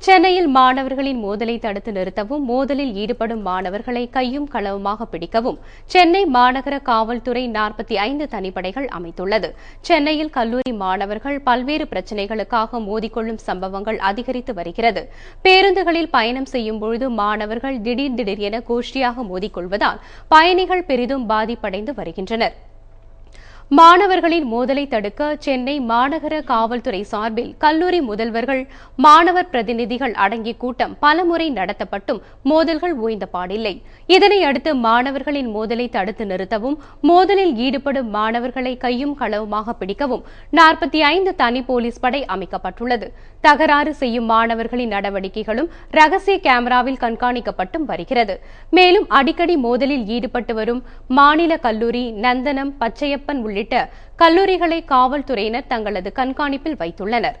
சென்னையில் மாணவர்களின் மோதலை தடுத்து நிறுத்தவும் மோதலில் ஈடுபடும் மாணவர்களை கையும் களவுமாக பிடிக்கவும் சென்னை மாநகர காவல்துறை நாற்பத்தி ஐந்து தனிப்படைகள் அமைத்துள்ளது. சென்னையில் கல்லூரி மாணவர்கள் பல்வேறு பிரச்சினைகளுக்காக மோதிக்கொள்ளும் சம்பவங்கள் அதிகரித்து வருகிறது. பேருந்துகளில் பயணம் செய்யும் பொழுது மாணவர்கள் திடீர் திடீர் என கோஷ்டியாக மோதிக்கொள்வதால் பயணிகள் பெரிதும் பாதிப்படைந்து வருகின்றனர். மாணவர்களின் மோதலை தடுக்க சென்னை மாநகர காவல்துறை சார்பில் கல்லூரி முதல்வர்கள் மாணவர் பிரதிநிதிகள் அடங்கிய கூட்டம் பலமுறை நடத்தப்பட்டும் மோதல்கள் ஓய்ந்த பாடில்லை. இதனை அடுத்து மாணவர்களின் மோதலை தடுத்து நிறுத்தவும் மோதலில் ஈடுபடும் மாணவர்களை கையும் களவுமாக பிடிக்கவும் நாற்பத்தி ஐந்து தனி போலீஸ் படை அமைக்கப்பட்டுள்ளது. தகராறு செய்யும் மாணவர்களின் நடவடிக்கைகளும் ரகசிய கேமராவில் கண்காணிக்கப்பட்டும் வருகிறது. மேலும் அடிக்கடி மோதலில் ஈடுபட்டு வரும் மாநில கல்லூரி நந்தனம் பச்சையப்பன் உள்ளிட்ட கல்லூரிகளை காவல்துறையினர் தங்களது கண்காணிப்பில் வைத்துள்ளனர்.